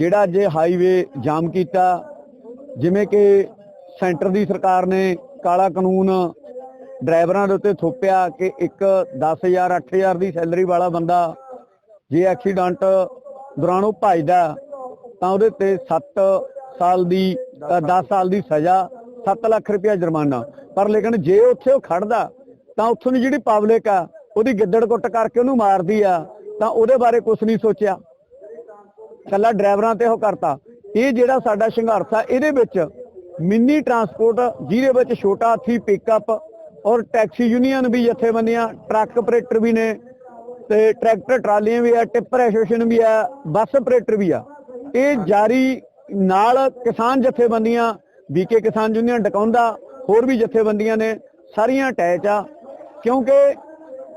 ਜਿਹੜਾ ਅੱਜ ਹਾਈਵੇ ਜਾਮ ਕੀਤਾ, ਜਿਵੇਂ ਕਿ ਸੈਂਟਰ ਦੀ ਸਰਕਾਰ ਨੇ ਕਾਲਾ ਕਾਨੂੰਨ ਡਰਾਈਵਰਾਂ ਦੇ ਉੱਤੇ ਥੋਪਿਆ ਕਿ ਇੱਕ 10000 8000 ਦੀ ਸੈਲਰੀ ਵਾਲਾ ਬੰਦਾ ਜੇ ਐਕਸੀਡੈਂਟ ਦੌਰਾਨ ਉਹ ਭੱਜਦਾ, ਤਾਂ ਉਹਦੇ ਤੇ 7 ਸਾਲ ਦੀ 10 ਸਾਲ ਦੀ ਸਜ਼ਾ 7 ਲੱਖ ਰੁਪਇਆ ਜੁਰਮਾਨਾ। ਪਰ ਲੇਕਿਨ ਜੇ ਉੱਥੇ ਉਹ ਖੜਦਾ, ਤਾਂ ਉੱਥੋਂ ਦੀ ਜਿਹੜੀ ਪਬਲਿਕ ਆ, ਉਹਦੀ ਗਿੱਦੜ ਕੁੱਟ ਕਰਕੇ ਉਹਨੂੰ ਮਾਰਦੀ ਆ, ਤਾਂ ਉਹਦੇ ਬਾਰੇ ਕੁਝ ਨਹੀਂ ਸੋਚਿਆ। ਕੱਲਾ ਡਰਾਈਵਰਾਂ ਤੇ ਉਹ ਕਰਤਾ। ਇਹ ਜਿਹੜਾ ਸਾਡਾ ਸੰਘਰਸ਼ ਆ, ਇਹਦੇ ਵਿੱਚ ਮਿੰਨੀ ਟਰਾਂਸਪੋਰਟ, ਜਿਹਦੇ ਵਿੱਚ ਛੋਟਾ ਹਾਥੀ ਪਿਕਅਪ ਔਰ ਟੈਕਸੀ ਯੂਨੀਅਨ ਵੀ ਜਥੇਬੰਦੀਆਂ, ਟਰੱਕ ਆਪਰੇਟਰ ਵੀ ਨੇ ਤੇ ਟਰੈਕਟਰ ਟਰਾਲੀਆਂ ਵੀ ਆ, ਟਿੱਪਰ ਐਸੋਸੀਏਸ਼ਨ ਵੀ ਆ, ਬੱਸ ਆਪਰੇਟਰ ਵੀ ਆ। ਇਹ ਜਾਰੀ ਨਾਲ ਕਿਸਾਨ ਜਥੇਬੰਦੀਆਂ, ਬੀਕੇ ਕਿਸਾਨ ਯੂਨੀਅਨ ਡਕਾਉਂਦਾ ਹੋਰ ਵੀ ਜਥੇਬੰਦੀਆਂ ਨੇ ਸਾਰੀਆਂ ਅਟੈਚ ਆ। ਕਿਉਂਕਿ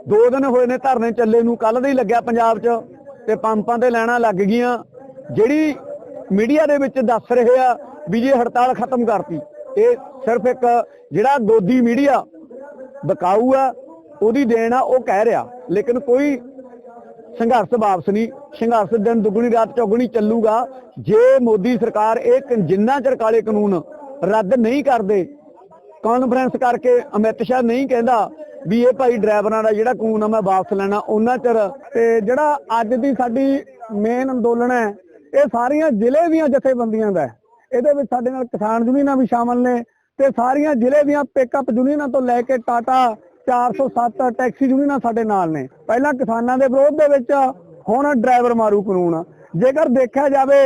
ਦੋ ਦਿਨ ਹੋਏ ਨੇ ਧਰਨੇ ਚੱਲੇ ਨੂੰ ਕੱਲ ਦਾ ਹੀ ਲੱਗਿਆ ਪੰਜਾਬ 'ਚ ਤੇ ਪੰਪਾਂ ਤੇ ਲੈਣਾ ਲੱਗ ਗਈਆਂ। ਜਿਹੜੀ ਮੀਡੀਆ ਦੇ ਵਿੱਚ ਦੱਸ ਰਹੇ ਆ ਵੀ ਜੇ ਹੜਤਾਲ ਖਤਮ ਕਰਤੀ ਇਹ ਸਿਰਫ ਇੱਕ ਜਿਹੜਾ ਗੋਦੀ ਮੀਡੀਆ ਬਕਾਊ ਆ, ਉਹਦੀ ਦੇਣ ਆ, ਉਹ ਕਹਿ ਰਿਹਾ। ਲੇਕਿਨ ਕੋਈ ਸੰਘਰਸ਼ ਵਾਪਸ ਨਹੀਂ, ਸੰਘਰਸ਼ ਦਿਨ ਦੁਗਣੀ ਰਾਤ ਚੌਗਣੀ ਚੱਲੂਗਾ। ਜੇ ਮੋਦੀ ਸਰਕਾਰ ਇਹ ਜਿੰਨਾ ਚਿਰ ਕਾਲੇ ਕਾਨੂੰਨ ਰੱਦ ਨਹੀਂ ਕਰਦੇ, ਕਾਨਫਰੰਸ ਕਰਕੇ ਅਮਿਤ ਸ਼ਾਹ ਨਹੀਂ ਕਹਿੰਦਾ ਵੀ ਇਹ ਭਾਈ ਡਰਾਈਵਰਾਂ ਦਾ ਜਿਹੜਾ ਕਾਨੂੰਨ ਆ, ਮੈਂ ਵਾਪਸ ਲੈਣਾ, ਉਹਨਾਂ ਚਿਰ ਤੇ ਜਿਹੜਾ ਅੱਜ ਦੀ ਸਾਡੀ ਮੇਨ ਅੰਦੋਲਨ ਹੈ ਇਹ ਸਾਰੀਆਂ ਜ਼ਿਲ੍ਹੇ ਦੀਆਂ ਜਥੇਬੰਦੀਆਂ ਦਾ ਇਹਦੇ ਵਿੱਚ ਸਾਡੇ ਨਾਲ ਕਿਸਾਨ ਯੂਨੀਅਨਾਂ ਵੀ ਸ਼ਾਮਲ ਨੇ ਤੇ ਸਾਰੀਆਂ ਜ਼ਿਲ੍ਹੇ ਦੀਆਂ ਪਿਕਅਪ ਯੂਨੀਅਨਾਂ ਤੋਂ ਲੈ ਕੇ ਟਾਟਾ 407 ਟੈਕਸੀ ਯੂਨੀਅਨਾਂ ਸਾਡੇ ਨਾਲ ਨੇ। ਪਹਿਲਾਂ ਕਿਸਾਨਾਂ ਦੇ ਵਿਰੋਧ ਦੇ ਵਿੱਚ, ਹੁਣ ਡਰਾਈਵਰ ਮਾਰੂ ਕਾਨੂੰਨ। ਜੇਕਰ ਦੇਖਿਆ ਜਾਵੇ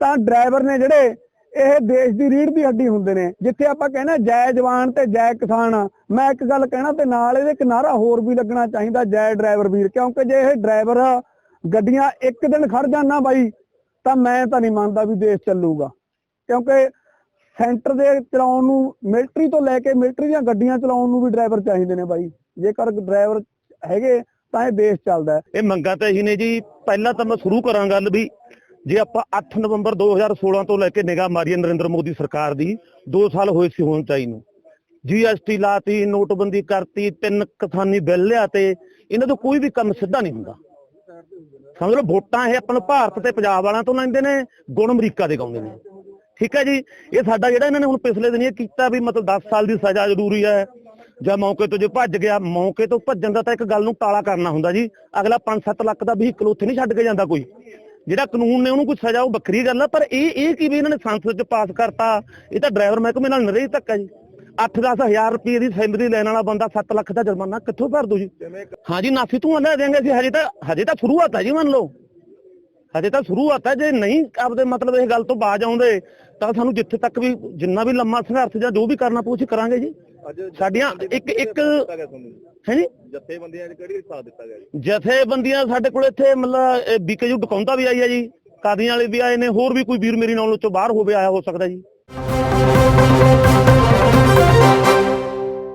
ਤਾਂ ਡਰਾਈਵਰ ਨੇ ਜਿਹੜੇ ਇਹ ਦੇਸ਼ ਦੀ ਰੀੜ ਦੀ ਹੱਡੀ ਹੁੰਦੇ ਨੇ, ਜਿੱਥੇ ਆਪਾਂ ਕਹਿੰਦੇ ਜੈ ਜਵਾਨ ਤੇ ਜੈ ਕਿਸਾਨ, ਮੈਂ ਇੱਕ ਗੱਲ ਕਹਿਣਾ ਤੇ ਨਾਲ ਇਹਦੇ ਇੱਕ ਨਾਰਾ ਹੋਰ ਵੀ ਲੱਗਣਾ ਚਾਹੀਦਾ ਜੈ ਡਰਾਈਵਰ ਵੀਰ, ਕਿਉਂਕਿ ਜੇ ਇਹ ਡਰਾਈਵਰ ਗੱਡੀਆਂ ਇੱਕ ਦਿਨ ਖੜ ਜਾਣ ਬਾਈ ਤਾਂ ਮੈਂ ਤਾਂ ਨਹੀਂ ਮੰਨਦਾ ਵੀ ਦੇਸ਼ ਚੱਲੂਗਾ। ਕਿਉਂਕਿ ਸੈਂਟਰ ਦੇ ਚਲਾਉਣ ਨੂੰ, ਮਿਲਟਰੀ ਤੋਂ ਲੈ ਕੇ ਮਿਲਟਰੀ ਦੀਆਂ ਗੱਡੀਆਂ ਚਲਾਉਣ ਨੂੰ ਵੀ ਡਰਾਈਵਰ ਚਾਹੀਦੇ ਨੇ ਬਾਈ। ਜੇਕਰ ਡਰਾਈਵਰ ਹੈਗੇ, ਤਾਂ ਇਹ ਦੇਸ਼ ਚੱਲਦਾ ਇਹ ਮੰਗਾਂ ਤਾਂ ਇਹੀ ਨੇ ਜੀ। ਪਹਿਲਾਂ ਤਾਂ ਮੈਂ ਸ਼ੁਰੂ ਕਰਾਂ ਗੱਲ ਵੀ ਜੇ ਆਪਾਂ 8 ਨਵੰਬਰ 2016 ਤੋਂ ਲੈ ਕੇ ਨਿਗਾਹ ਮਾਰੀਏ ਨਰਿੰਦਰ ਮੋਦੀ ਸਰਕਾਰ ਦੀ 2 ਸਾਲ ਹੋਏ ਸੀ ਹੁਣ ਚਾਈ ਨੂੰ। ਜੀਐਸਟੀ ਲਾਤੀ, ਨੋਟਬੰਦੀ ਕਰਤੀ, ਤਿੰਨ ਕਿਸਾਨੀ ਬਿੱਲ ਲਿਆ ਤੇ ਇਹਨਾਂ ਤੋਂ ਕੋਈ ਵੀ ਕੰਮ ਸਿੱਧਾ ਨਹੀਂ ਹੁੰਦਾ। ਸਮਝ ਲਓ, ਵੋਟਾਂ ਇਹ ਆਪਾਂ ਨੂੰ ਭਾਰਤ ਤੇ ਪੰਜਾਬ ਵਾਲਿਆਂ ਤੋਂ ਲੈਂਦੇ ਨੇ, ਗੁਣ ਅਮਰੀਕਾ ਦੇ ਗਾਉਂਦੇ ਨੇ। ਠੀਕ ਹੈ ਜੀ? ਇਹ ਸਾਡਾ ਜਿਹੜਾ ਇਹਨਾਂ ਨੇ ਹੁਣ ਪਿਛਲੇ ਦਿਨ ਇਹ ਕੀਤਾ ਵੀ ਮਤਲਬ 10 ਸਾਲ ਦੀ ਸਜ਼ਾ ਜ਼ਰੂਰੀ ਹੈ। ਜਾਂ ਮੌਕੇ ਤੋਂ ਜੇ ਭੱਜ ਗਿਆ, ਮੌਕੇ ਤੋਂ ਭੱਜਣ ਦਾ ਤਾਂ ਇੱਕ ਗੱਲ ਨੂੰ ਟਾਲਾ ਕਰਨਾ ਹੁੰਦਾ ਜੀ। ਅਗਲਾ 5-7 ਲੱਖ ਦਾ ਵਹੀਕਲ ਉੱਥੇ ਨਹੀਂ ਛੱਡ ਕੇ ਜਾਂਦਾ ਕੋਈ। ਜਿਹੜਾ ਕਾਨੂੰਨ ਨੇ ਉਹਨੂੰ ਕੋਈ ਸਜ਼ਾ, ਉਹ ਵੱਖਰੀ ਗੱਲ ਆ, ਪਰ ਇਹ ਇਹ ਕੀ ਵੀ ਇਹਨਾਂ ਨੇ ਸੰਸਦ ਚ ਪਾਸ ਕਰਤਾ, ਇਹ ਤਾਂ ਡਰਾਈਵਰ ਮਹਿਕਮੇ ਨਾਲ ਨਰੇ ਧੱਕਾ ਜੀ। 8-10 ਹਜ਼ਾਰ ਰੁਪਏ ਦੀ ਸੈਲਰੀ ਲੈਣ ਵਾਲਾ ਬੰਦਾ 7 ਲੱਖ ਦਾ ਜੁਰਮਾਨਾ ਕਿੱਥੋਂ ਭਰ ਦੂ ਜੀ? ਹਾਂਜੀ ਨਾਸੀ ਤੂੰ ਲੈ ਦੇਂਗੇ ਅਸੀਂ ਹਜੇ ਤਾਂ ਹਜੇ ਤਾਂ ਸ਼ੁਰੂਆਤ ਹੈ ਜੀ ਮੰਨ ਲਓ। ਹਜੇ ਤਾਂ ਸ਼ੁਰੂਆਤ ਹੈ ਜੇ ਨਹੀਂ ਆਪਦੇ ਮਤਲਬ ਇਹ ਗੱਲ ਤੋਂ ਬਾਜ ਆਉਂਦੇ ਤਾਂ ਸਾਨੂੰ ਜਿੱਥੇ ਤੱਕ ਵੀ ਜਿੰਨਾ ਵੀ ਲੰਮਾ ਸੰਘਰਸ਼ ਜਾਂ ਜੋ ਵੀ ਕਰਨਾ ਪਊ ਅਸੀਂ ਕਰਾਂਗੇ ਜੀ। ਸਾਡੀਆਂ ਇੱਕ ਇੱਕ ਹੈ ਜੀ? ਜਥੇਬੰਦੀਆਂ 'ਚ ਕਿਹੜੀ ਸਾਥ ਦਿੱਤਾ ਗਿਆ ਜੀ? ਜਥੇਬੰਦੀਆਂ ਸਾਡੇ ਕੋਲ ਇੱਥੇ ਮਤਲਬ ਬੀਕੇਯੂ ਡਕਾਉਂਦਾ ਵੀ ਆਈ ਹੈ ਜੀ। ਕਾਦੀਆਂ ਵਾਲੇ ਵੀ ਆਏ ਨੇ ਹੋਰ ਵੀ ਕੋਈ ਵੀਰ ਮੇਰੀ ਨਾਲ ਚੋਂ ਬਾਹਰ ਹੋਵੇ ਆਇਆ ਹੋ ਸਕਦਾ ਜੀ।